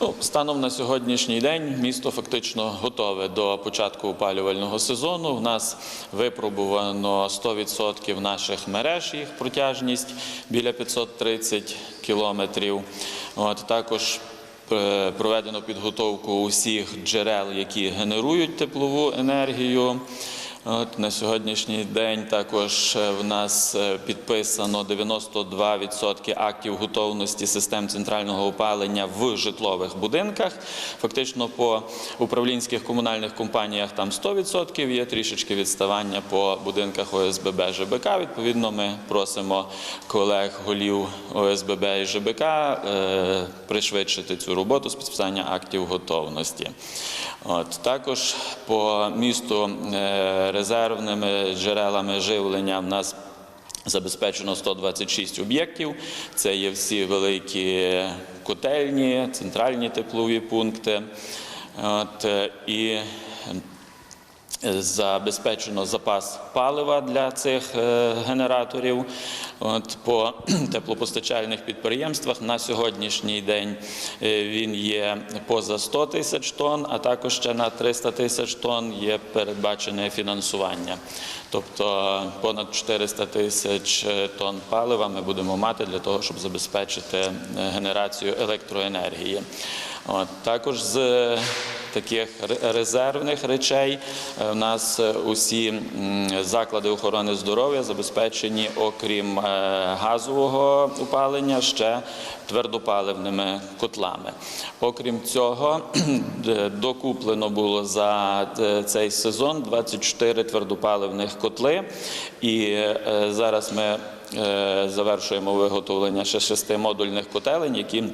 Ну, станом на сьогоднішній день місто фактично готове до початку опалювального сезону. В нас випробувано 100% наших мереж, їх протяжність біля 530 кілометрів. От також е, проведено підготовку усіх джерел, які генерують теплову енергію. От на сьогоднішній день також е, в нас е, підписано 92% актів готовності систем центрального опалення в житлових будинках. Фактично по управлінських комунальних компаніях там 100%, є трішечки відставання по будинках ОСББ ЖБК. Відповідно, ми просимо колег голів ОСББ і ЖБК е, пришвидшити цю роботу з підписання актів готовності. От також по місту резервними джерелами живлення в нас забезпечено 126 об'єктів. Це є всі великі котельні, центральні теплові пункти. От, е, і Забезпечено запас палива для цих е, генераторів. От по теплопостачальних підприємствах на сьогоднішній день е, він є поза 100 тисяч тонн, а також ще на 300 тисяч тонн є передбачене фінансування. Тобто понад 400 тисяч е, тонн палива ми будемо мати для того, щоб забезпечити е, генерацію електроенергії. От, також з таких резервних речей е, в нас е, усі заклади охорони здоров'я забезпечені, окрім е, газового опалення, ще твердопаливними котлами. Окрім цього, докуплено було за е, цей сезон 24 твердопаливних котли, і е, зараз ми е, завершуємо виготовлення ще шести модульних котелень, які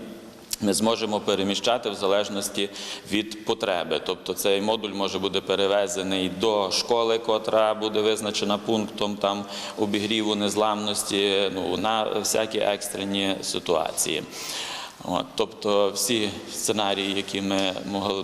ми зможемо переміщати в залежності від потреби. Тобто цей модуль може бути перевезений до школи, котра буде визначена пунктом там обігріву незламності, ну на всякі екстрені ситуації. От, тобто всі сценарії, які ми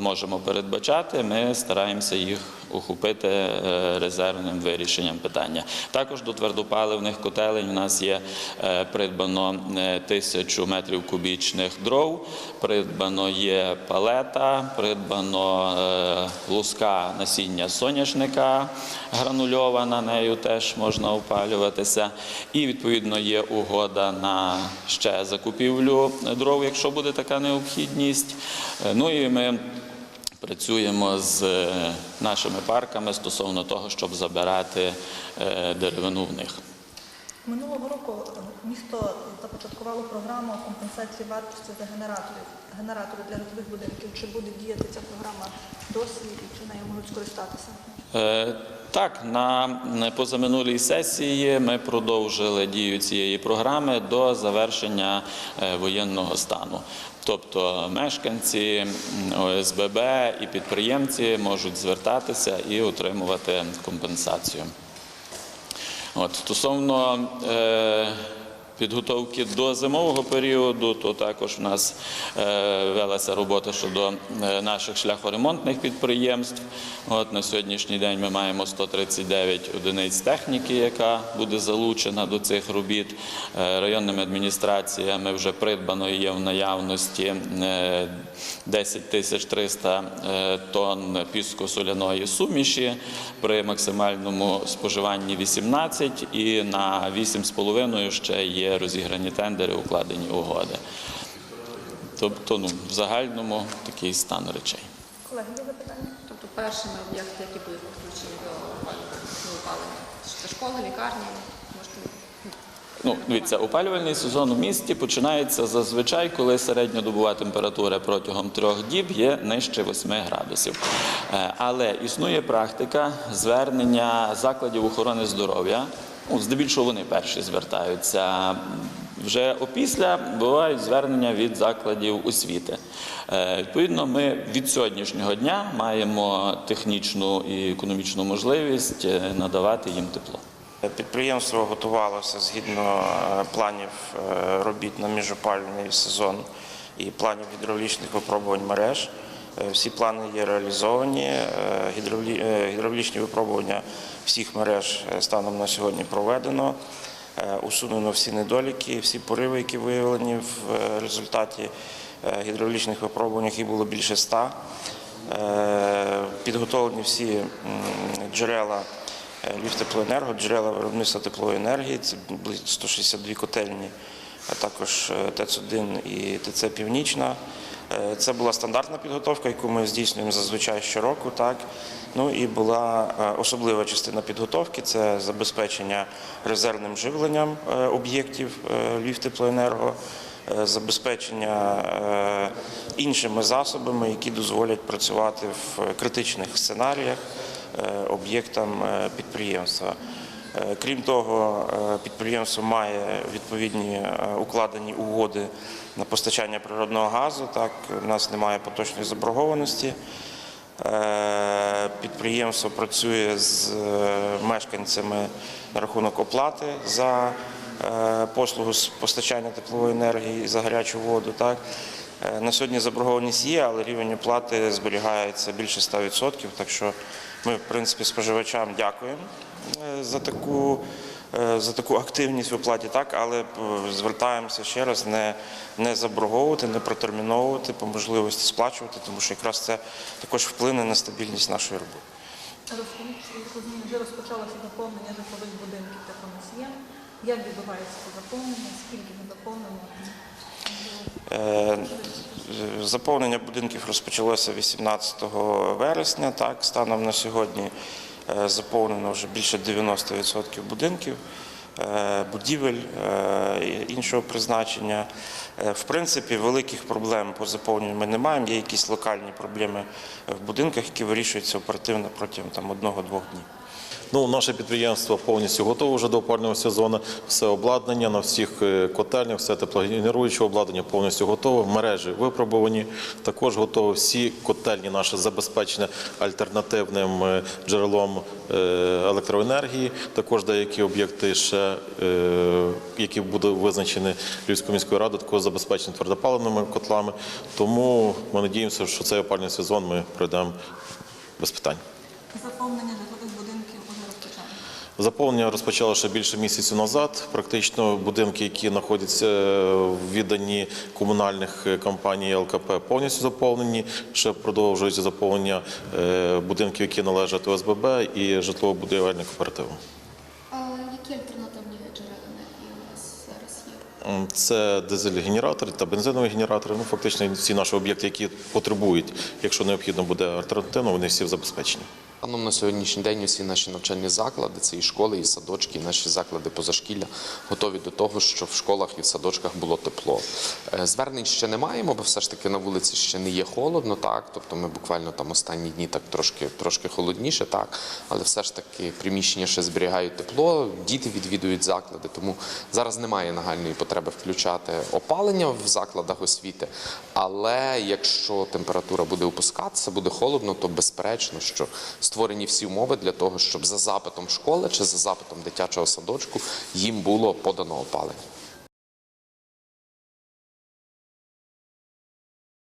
можемо передбачати, ми стараємося їх охопити е, резервним вирішенням питання. Також до твердопаливних котелень у нас є е, придбано е, тисячу метрів кубічних дров, придбано є палета, придбано луска насіння соняшника гранульована, нею теж можна опалюватися. І відповідно є угода на ще закупівлю дров, якщо буде така необхідність. Ну і ми Працюємо з е, нашими парками стосовно того, щоб забирати е, деревину в них. Минулого року е, місто започаткувало програму компенсації вартості за генераторів, генератори для житлових будинків. Чи буде діяти ця програма досі і чи нею можуть скористатися? Е, Так, на позаминулій сесії ми продовжили дію цієї програми до завершення е, воєнного стану. Тобто мешканці ОСББ і підприємці можуть звертатися і отримувати компенсацію. От, стосовно е, підготовки до зимового періоду, то також в нас е, велася робота щодо е, наших шляхоремонтних підприємств. От, на сьогоднішній день ми маємо 139 одиниць техніки, яка буде залучена до цих робіт. Е, районними адміністраціями вже придбано і є в наявності е, 10 тисяч 300 е, тонн піско-соляної суміші при максимальному споживанні 18 і на 8,5 ще є розіграні тендери, укладені угоди. Тобто, ну, в загальному такий стан речей. Колеги, є запитання? Тобто першими об'єкти, які будуть підключені до опалення, опалення. Це школи, лікарні, можете Ну, дивіться, опалювальний сезон у місті починається зазвичай, коли середньодобова температура протягом трьох діб є нижче 8 градусів. Е, Але існує практика звернення закладів охорони здоров'я. Ну, здебільшого вони перші звертаються. Вже опісля бувають звернення від закладів освіти. Е, Відповідно, ми від сьогоднішнього дня маємо технічну і економічну можливість е, надавати їм тепло. Підприємство готувалося згідно е, планів робіт на міжопалювальний сезон і планів гідравлічних випробувань мереж. Е, Всі плани є реалізовані. Е, е, Гідравлічні випробування всіх мереж станом на сьогодні проведено. Усунено всі недоліки, всі пориви, які виявлені в результаті гідравлічних випробувань, їх було більше ста. Підготовлені всі джерела Львівтеплоенерго, джерела виробництва теплової енергії, це близько 162 котельні, а також е, ТЕЦ-1 і ТЦ Північна. Е, Це була стандартна підготовка, яку ми здійснюємо зазвичай щороку. Так? Ну і була е, особлива частина підготовки це забезпечення резервним живленням е, об'єктів Львівтеплоенерго, забезпечення іншими засобами, які дозволять працювати в критичних сценаріях об'єктам підприємства. Е, Крім того, е, підприємство має відповідні е, укладені угоди на постачання природного газу. Так, у нас немає поточної заборгованості. Підприємство працює з мешканцями на рахунок оплати за послугу з постачання теплової енергії за гарячу воду. Так. Е, На сьогодні заборгованість є, але рівень оплати зберігається більше 100%, так що ми, в принципі, споживачам дякуємо е, за таку, е, за таку активність в оплаті, так, але звертаємося ще раз не, не заборговувати, не протерміновувати, по можливості сплачувати, тому що якраз це також вплине на стабільність нашої роботи. Вже розпочалося заповнення житлових будинків теплоносієм. Як відбувається заповнення, скільки ми заповнено? Е, Заповнення будинків розпочалося 18 вересня. Так, станом на сьогодні е, заповнено вже більше 90% будинків, е, будівель е, іншого призначення. Е, В принципі, великих проблем по заповненню ми не маємо. Є якісь локальні проблеми в будинках, які вирішуються оперативно протягом одного-двох днів. Ну, наше підприємство повністю готове вже до опалювального сезону. Все обладнання на всіх е, котельнях, все теплогенеруюче обладнання повністю готове. Мережі випробувані, також готові. Всі котельні наші забезпечені альтернативним е, джерелом е, електроенергії. Також деякі об'єкти ще, які будуть визначені Львівською міською радою, також забезпечені твердопаливними котлами. Тому ми надіємося, що цей опалювальний сезон ми пройдемо без питань. Заповнення житлових будинків вже розпочали. Заповнення розпочало ще більше місяців назад. Практично будинки, які знаходяться в відданні комунальних компаній ЛКП, повністю заповнені. Ще продовжується заповнення е, будинків, які належать ОСББ і житлово-будівельних кооперативам. А які альтернативні джерела енергії у нас зараз є? Це дизель-генератори та бензинові генератори. Ну фактично всі наші об'єкти, які потребують, якщо необхідно буде альтернативно, вони всі забезпечені. Станом на сьогоднішній день усі наші навчальні заклади, це і школи, і садочки, і наші заклади позашкілля готові до того, щоб в школах і в садочках було тепло. Е, Звернень ще не маємо, бо все ж таки на вулиці ще не є холодно, так. Тобто ми буквально там останні дні так трошки, трошки холодніше, так, але все ж таки приміщення ще зберігають тепло, діти відвідують заклади. Тому зараз немає нагальної потреби включати опалення в закладах освіти. Але якщо температура буде опускатися, буде холодно, то безперечно, що створені всі умови для того, щоб за запитом школи чи за запитом дитячого садочку їм було подано опалення.